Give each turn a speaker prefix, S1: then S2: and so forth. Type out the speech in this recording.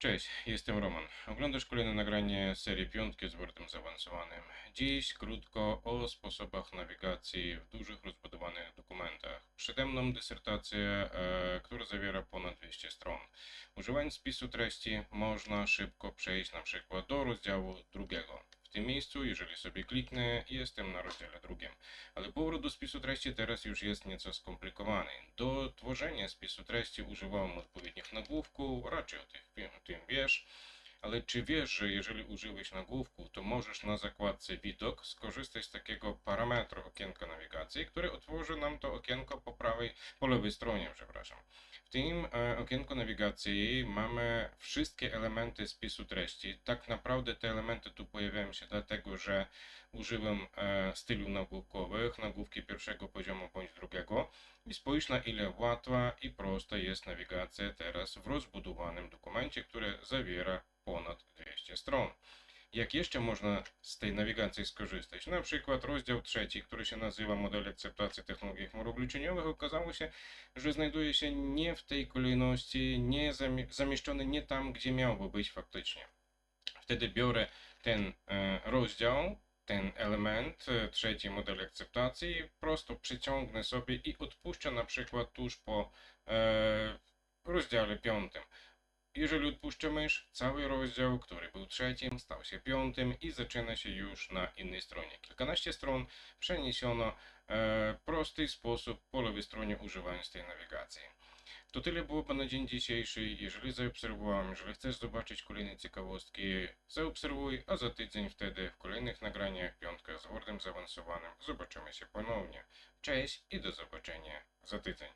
S1: Cześć, jestem Roman. Oglądasz kolejne nagranie serii piątki z Wordem zaawansowanym. Dziś krótko o sposobach nawigacji w dużych, rozbudowanych dokumentach. Przede mną dysertacja, e, która zawiera ponad 200 stron. Używając spisu treści można szybko przejść na przykład do rozdziału drugiego. Tym miejscu, jeżeli sobie kliknę, jestem na rozdziale drugim. Ale powrót do spisu treści teraz już jest nieco skomplikowany. Do tworzenia spisu treści używałem odpowiednich nagłówków, raczej o o tym wiesz. Ale czy wiesz, że jeżeli użyłeś nagłówków, to możesz na zakładce widok skorzystać z takiego parametru okienka nawigacji, który otworzy nam to okienko po prawej, po lewej stronie, przepraszam. Tym e, okienku nawigacji mamy wszystkie elementy spisu treści. Tak naprawdę te elementy tu pojawiają się dlatego, że użyłem e, stylu nagłówkowych, nagłówki pierwszego poziomu bądź drugiego. I spójrz na ile łatwa i prosta jest nawigacja teraz w rozbudowanym dokumencie, który zawiera ponad 200 stron. Jak jeszcze można z tej nawigacji skorzystać? Na przykład rozdział trzeci, który się nazywa Model akceptacji technologii chmurobliczeniowych, okazało się, że znajduje się nie w tej kolejności, nie zamie- zamieszczony nie tam, gdzie miałby być faktycznie. Wtedy biorę ten e, rozdział, ten element, e, trzeci model akceptacji, prosto przyciągnę sobie i odpuszczę na przykład tuż po e, rozdziale piątym. Jeżeli odpuszczę mysz, cały rozdział, który był trzecim, stał się piątym i zaczyna się już na innej stronie. Kilkanaście stron przeniesiono e, prosty sposób po lewej stronie używając tej nawigacji. To tyle byłoby na dzień dzisiejszy. Jeżeli zaobserwowałem, jeżeli chcesz zobaczyć kolejne ciekawostki, zaobserwuj, a za tydzień wtedy w kolejnych nagraniach piątka z Wordem zaawansowanym zobaczymy się ponownie. Cześć i do zobaczenia za tydzień.